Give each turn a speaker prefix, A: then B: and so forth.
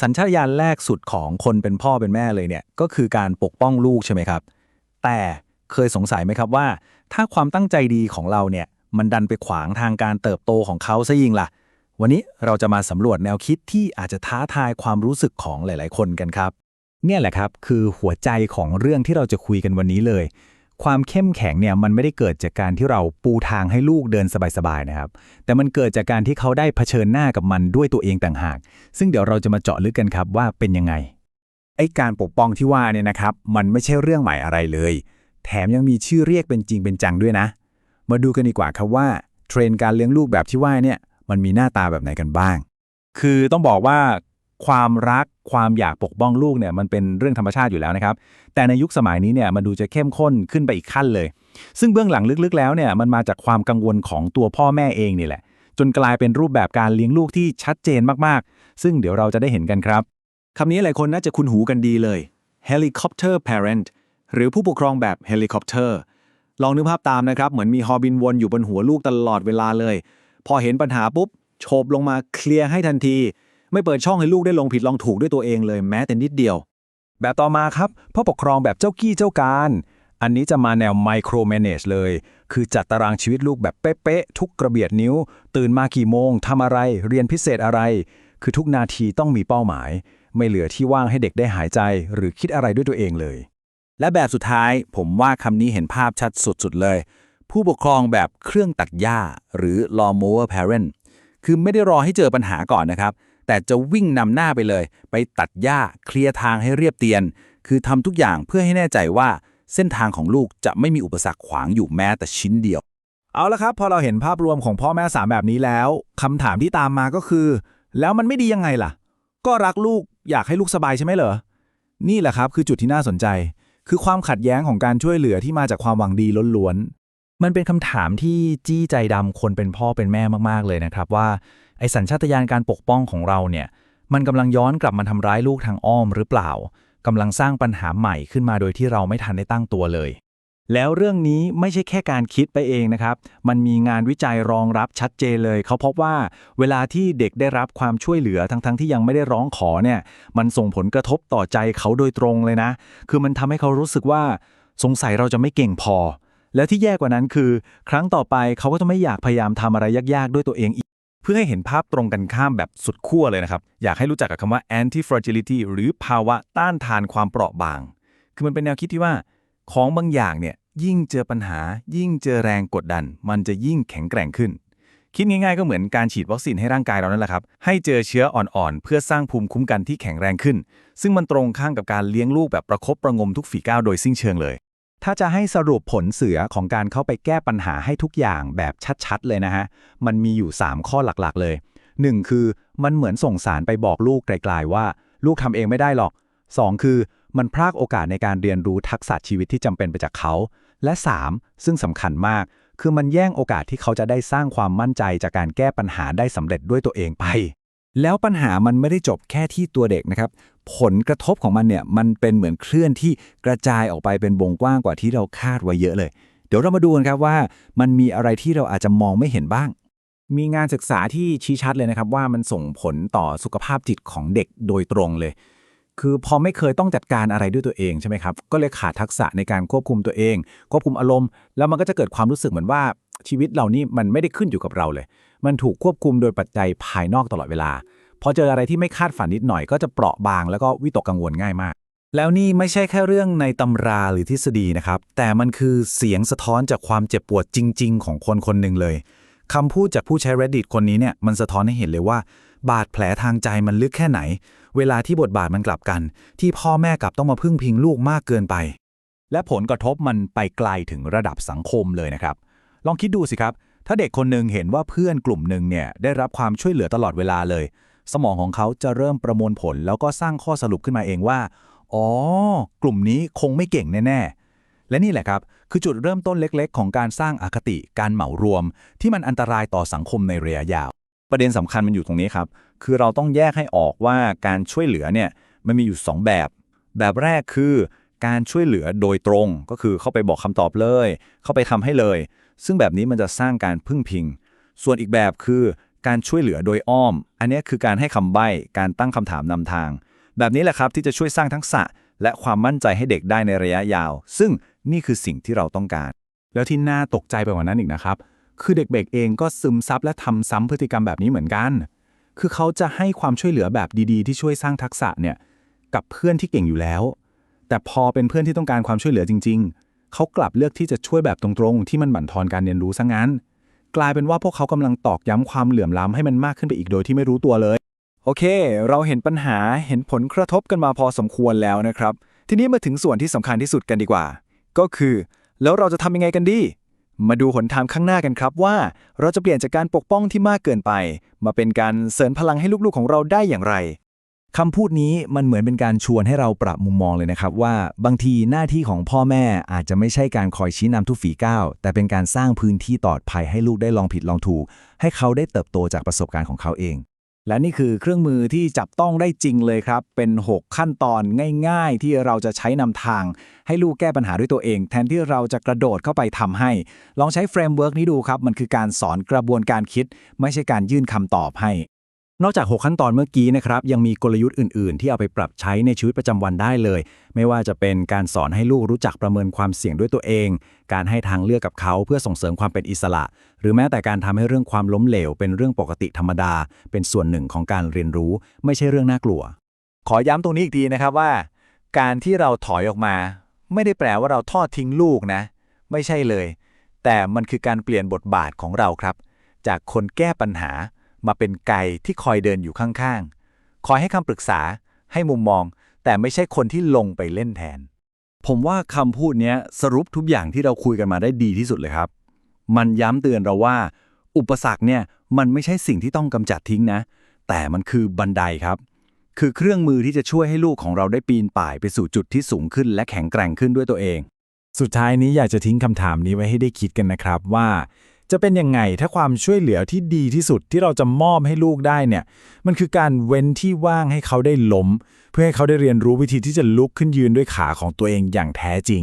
A: สัญชาตญาณแรกสุดของคนเป็นพ่อเป็นแม่เลยเนี่ยก็คือการปกป้องลูกใช่ไหมครับ แต่เคยสงสัยไหมครับว่า ถ้าความตั้งใจดีของเราเนี่ยมันดันไปขวางทางการเติบโตของเขาซะยิ่งล่ะ วันนี้เราจะมาสำรวจแนวคิดที่อาจจะท้าทายความรู้สึกของหลาย ๆ คนกันครับ
B: เนี่ยแหละครับคือหัวใจของเรื่องที่เราจะคุยกันวันนี้เลย ความเข้มแข็งเนี่ยมันไม่ได้เกิดจากการที่เราปูทางให้ลูกเดินสบายๆนะครับ แต่มันเกิดจากการที่เขาได้เผชิญหน้ากับมันด้วยตัวเองต่างหาก ซึ่งเดี๋ยวเราจะมาเจาะลึกกันครับว่าเป็นยังไง ไอ้การปกป้องที่ว่าเนี่ยนะครับ มันไม่ใช่เรื่องใหม่อะไรเลย แถมยังมีชื่อเรียกเป็นจริงเป็นจังด้วยนะ มาดูกันดีกว่าครับว่าเทรนการเลี้ยงลูกแบบที่ว่าเนี่ยมันมีหน้าตาแบบไหนกันบ้าง
A: คือต้องบอกว่า ความรักความอยากปกป้องลูกเนี่ยมันเป็นเรื่องธรรมชาติอยู่แล้วนะครับ แต่ในยุคสมัยนี้เนี่ยมันดูจะเข้มข้นขึ้นไปอีกขั้นเลย ซึ่งเบื้องหลังลึกๆ แล้วเนี่ยมันมาจากความกังวลของตัวพ่อแม่เองนี่แหละ จนกลายเป็นรูปแบบการเลี้ยงลูกที่ชัดเจนมากๆ ซึ่งเดี๋ยวเราจะได้เห็นกันครับคำนี้หลายคนน่าจะคุ้นหูกันดีเลย helicopter parent หรือผู้ปกครองแบบ helicopter ลองนึกภาพตามนะครับ เหมือนมีฮอบินวนอยู่บนหัวลูกตลอดเวลาเลย พอเห็นปัญหาปุ๊บโฉบลงมาเคลียร์ให้ทันที ไม่เปิดช่องให้ลูกได้ลงผิดลองถูกด้วยตัวเองเลยแม้แต่นิดเดียว แบบต่อมาครับพ่อปกครองแบบเจ้ากี้เจ้าการ อันนี้จะมาแนว micro manage เลย คือจัดตารางชีวิตลูกแบบเป๊ะๆทุกกระเบียดนิ้ว ตื่นมากี่โมงทำอะไร เรียนพิเศษอะไร คือทุกนาทีต้องมีเป้าหมาย ไม่เหลือที่ว่างให้เด็กได้หายใจ หรือคิดอะไรด้วยตัวเองเลย และแบบสุดท้ายผมว่าคำนี้เห็นภาพชัดสุดๆเลย ผู้ปกครองแบบเครื่องตัดหญ้า หรือ lawnmower parent คือไม่ได้รอให้เจอปัญหาก่อนนะครับ แต่จะวิ่งนำหน้าไปเลย ไปตัดหญ้าเคลียร์ทางให้เรียบเตียน คือทำทุกอย่างเพื่อให้แน่ใจว่าเส้นทางของลูกจะไม่มีอุปสรรคขวางอยู่แม้แต่ชิ้นเดียว เอาละครับ พอเราเห็นภาพรวมของพ่อแม่สามแบบนี้แล้วคำถามที่ตามมาก็คือ แล้วมันไม่ดียังไงล่ะ ก็รักลูกอยากให้ลูกสบายใช่ไหมเหรอนี่แหละครับคือจุดที่น่าสนใจ คือความขัดแย้งของการช่วยเหลือที่มาจากความหวังดีล้วนๆมันเป็นคำถามที่จี้ใจดำคนเป็นพ่อเป็นแม่มาก ๆ เลยนะครับว่า ไอสัญชาตญาณการปกป้องของเราเนี่ย มันกำลังย้อนกลับมาทำร้ายลูกทางอ้อมหรือเปล่ากำลังสร้างปัญหาใหม่ขึ้นมาโดยที่เราไม่ทันได้ตั้งตัวเลย แล้วเรื่องนี้ไม่ใช่แค่การคิดไปเองนะครับ มันมีงานวิจัยรองรับชัดเจนเลย เขาพบว่าเวลาที่เด็กได้รับความช่วยเหลือทั้งๆทที่ยังไม่ได้ร้องขอเนี่ย มันส่งผลกระทบต่อใจเขาโดยตรงเลยนะ คือมันทำให้เขารู้สึกว่า สงสัยเราจะไม่เก่งพอ แล้วที่แย่กว่านั้นคือ ครั้งต่อไปเขาก็จะไม่อยากพยายามทำอะไรยากๆ ด้วยตัวเองอีก เพื่อให้เห็นภาพตรงกันข้ามแบบสุดขั้วเลยนะครับ อยากให้รู้จักกับคำว่า anti fragility หรือภาวะต้านทานความเปราะบาง คือมันเป็นแนวคิดที่ว่า ของบางอย่างเนี่ยยิ่งเจอปัญหา ยิ่งเจอแรงกดดัน มันจะยิ่งแข็งแกร่งขึ้น คิดง่ายๆก็เหมือนการฉีดวัคซีนให้ร่างกายเรานั่นแหละครับ ให้เจอเชื้ออ่อนๆ เพื่อสร้างภูมิคุ้มกันที่แข็งแรงขึ้น ซึ่งมันตรงข้ามกับการเลี้ยงลูกแบบประคบประงมทุกฝีก้าวโดยสิ้นเชิงเลย ถ้าจะให้สรุปผลเสือของการเข้าไปแก้ปัญหาให้ทุกอย่างแบบชัดๆ เลยนะฮะ มันมีอยู่ 3 ข้อหลักๆเลย 1. คือมันเหมือนส่งสารไปบอกลูกไกลๆว่า ลูกทำเองไม่ได้หรอก 2. คือมันพรากโอกาสในการเรียนรู้ทักษะชีวิตที่จำเป็นไปจากเขา และ 3. ซึ่งสำคัญมาก คือมันแย่งโอกาสที่เขาจะได้สร้างความมั่นใจจากการแก้ปัญหาได้สำเร็จด้วยตัวเองไป แล้วปัญหามันไม่ได้จบแค่ที่ตัวเด็กนะครับ ผลกระทบของมันเนี่ยมันเป็นเหมือนเคลื่อนที่กระจายออกไปเป็นวงกว้างกว่าที่เราคาดไว้เยอะเลย เดี๋ยวเรามาดูกันครับว่ามันมีอะไรที่เราอาจจะมองไม่เห็นบ้าง มีงานศึกษาที่ชี้ชัดเลยนะครับ ว่ามันส่งผลต่อสุขภาพจิตของเด็กโดยตรงเลย คือพอไม่เคยต้องจัดการอะไรด้วยตัวเองใช่ไหมครับก็เลยขาดทักษะในการควบคุมตัวเอง ควบคุมอารมณ์ แล้วมันก็จะเกิดความรู้สึกเหมือนว่าชีวิตเรานี่มันไม่ได้ขึ้นอยู่กับเราเลย มันถูกควบคุมโดยปัจจัยภายนอกตลอดเวลา พอเจออะไรที่ไม่คาดฝันนิดหน่อยก็จะเปราะบางแล้วก็วิตกกังวลง่ายมาก แล้วนี่ไม่ใช่แค่เรื่องในตำราหรือทฤษฎีนะครับ แต่มันคือเสียงสะท้อนจากความเจ็บปวดจริง ๆ ของคนคนหนึ่งเลยคำพูดจากผู้ใช้ reddit คนนี้เนี่ยมันสะท้อนให้เห็นเลยว่า บาดแผลทางใจมันลึกแค่ไหน เวลาที่บทบาทมันกลับกัน ที่พ่อแม่กลับต้องมาพึ่งพิงลูกมากเกินไป และผลกระทบมันไปไกลถึงระดับสังคมเลยนะครับ ลองคิดดูสิครับ ถ้าเด็กคนหนึ่งเห็นว่าเพื่อนกลุ่มหนึ่งเนี่ยได้รับความช่วยเหลือตลอดเวลาเลย สมองของเขาจะเริ่มประมวลผล แล้วก็สร้างข้อสรุปขึ้นมาเองว่า อ๋อ กลุ่มนี้คงไม่เก่งแน่ๆ และนี่แหละครับ คือจุดเริ่มต้นเล็กๆ ของการสร้างอคติการเหมารวม ที่มันอันตรายต่อสังคมในระยะยาว ประเด็นสำคัญมันอยู่ตรงนี้ครับ คือเราต้องแยกให้ออกว่าการช่วยเหลือเนี่ยมันมีอยู่ 2 แบบ แบบแรกคือการช่วยเหลือโดยตรง ก็คือเข้าไปบอกคำตอบเลย เข้าไปทำให้เลย ซึ่งแบบนี้มันจะสร้างการพึ่งพิง ส่วนอีกแบบคือ
C: การช่วยเหลือโดยอ้อม อันนี้คือการให้คำใบ้ การตั้งคำถามนำทาง แบบนี้แหละครับที่จะช่วยสร้างทักษะ และความมั่นใจให้เด็กได้ในระยะยาว ซึ่งนี่คือสิ่งที่เราต้องการ
A: แล้วที่น่าตกใจไปกว่านั้นอีกนะครับ คือเด็กๆเองก็ซึมซับและทำซ้ำพฤติกรรมแบบนี้เหมือนกัน คือเขาจะให้ความช่วยเหลือแบบดีๆ ที่ช่วยสร้างทักษะเนี่ยกับเพื่อนที่เก่งอยู่แล้ว แต่พอเป็นเพื่อนที่ต้องการความช่วยเหลือจริง ๆ เขากลับเลือกที่จะช่วยแบบตรงๆ ที่มันบั่นทอนการเรียนรู้ซะงั้น กลายเป็นว่าพวกเขากำลังตอกย้ำความเหลื่อมล้ำให้มันมากขึ้นไปอีกโดยที่ไม่รู้ตัวเลย
C: โอเค เราเห็นปัญหาเห็นผลกระทบกันมาพอสมควรแล้วนะครับ ทีนี้มาถึงส่วนที่สำคัญที่สุดกันดีกว่า ก็คือ แล้วเราจะทำยังไงกันดี มาดูหนทางข้างหน้ากันครับว่า เราจะเปลี่ยนจากการปกป้องที่มากเกินไป มาเป็นการเสริมพลังให้ลูกๆของเราได้อย่างไร
B: คำพูดนี้มันเหมือนเป็นการชวนให้เราปรับมุมมองเลยนะครับว่าบางทีหน้าที่ของพ่อแม่อาจจะไม่ใช่การคอยชี้นำทุกฝีก้าวแต่เป็นการสร้างพื้นที่ปลอดภัยให้ลูกได้ลองผิดลองถูก ให้เขาได้เติบโตจากประสบการณ์ของเขาเอง
A: และนี่คือเครื่องมือที่จับต้องได้จริงเลยครับ เป็น 6 ขั้นตอนง่าย ๆ ที่เราจะใช้นำทาง ให้ลูกแก้ปัญหาด้วยตัวเอง แทนที่เราจะกระโดดเข้าไปทำให้ ลองใช้เฟรมเวิร์กนี้ดูครับมันคือการสอนกระบวนการคิด ไม่ใช่การยื่นคำตอบให้ นอกจาก 6 ขั้นตอนเมื่อกี้นะครับ ยังมีกลยุทธ์อื่น ๆ ที่เอาไปปรับใช้ในชีวิตประจำวันได้เลย ไม่ว่าจะเป็นการสอนให้ลูกรู้จักประเมินความเสี่ยงด้วยตัวเอง การให้ทางเลือกกับเขาเพื่อส่งเสริมความเป็นอิสระ หรือแม้แต่การทำให้เรื่องความล้มเหลว เป็นเรื่องปกติธรรมดา เป็นส่วนหนึ่งของการเรียนรู้ ไม่ใช่เรื่องน่ากลัว
C: ขอย้ำตรงนี้อีกทีนะครับว่า การที่เราถอยออกมา ไม่ได้แปลว่าเราทอดทิ้งลูกนะ ไม่ใช่เลย แต่มันคือการเปลี่ยนบทบาทของเราครับ จากคนแก้ปัญหา มาเป็นไก่ที่คอยเดินอยู่ข้างๆ คอยให้คำปรึกษาให้มุมมอง แต่ไม่ใช่คนที่ลงไปเล่นแทน
B: ผมว่าคำพูดนี้สรุปทุกอย่างที่เราคุยกันมาได้ดีที่สุดเลยครับ มันย้ำเตือนเราว่า อุปสรรคเนี่ยมันไม่ใช่สิ่งที่ต้องกำจัดทิ้งนะ แต่มันคือบันไดครับ คือเครื่องมือที่จะช่วยให้ลูกของเราได้ปีนป่ายไปสู่จุดที่สูงขึ้น และแข็งแกร่งขึ้นด้วยตัวเอง
A: สุดท้ายนี้อยากจะทิ้งคำถามนี้ไว้ให้ได้คิดกันนะครับว่า จะเป็นยังไงถ้าความช่วยเหลือที่ดีที่สุดที่เราจะมอบให้ลูกได้เนี่ย มันคือการเว้นที่ว่างให้เขาได้ล้ม เพื่อให้เขาได้เรียนรู้วิธีที่จะลุกขึ้นยืนด้วยขาของตัวเองอย่างแท้จริง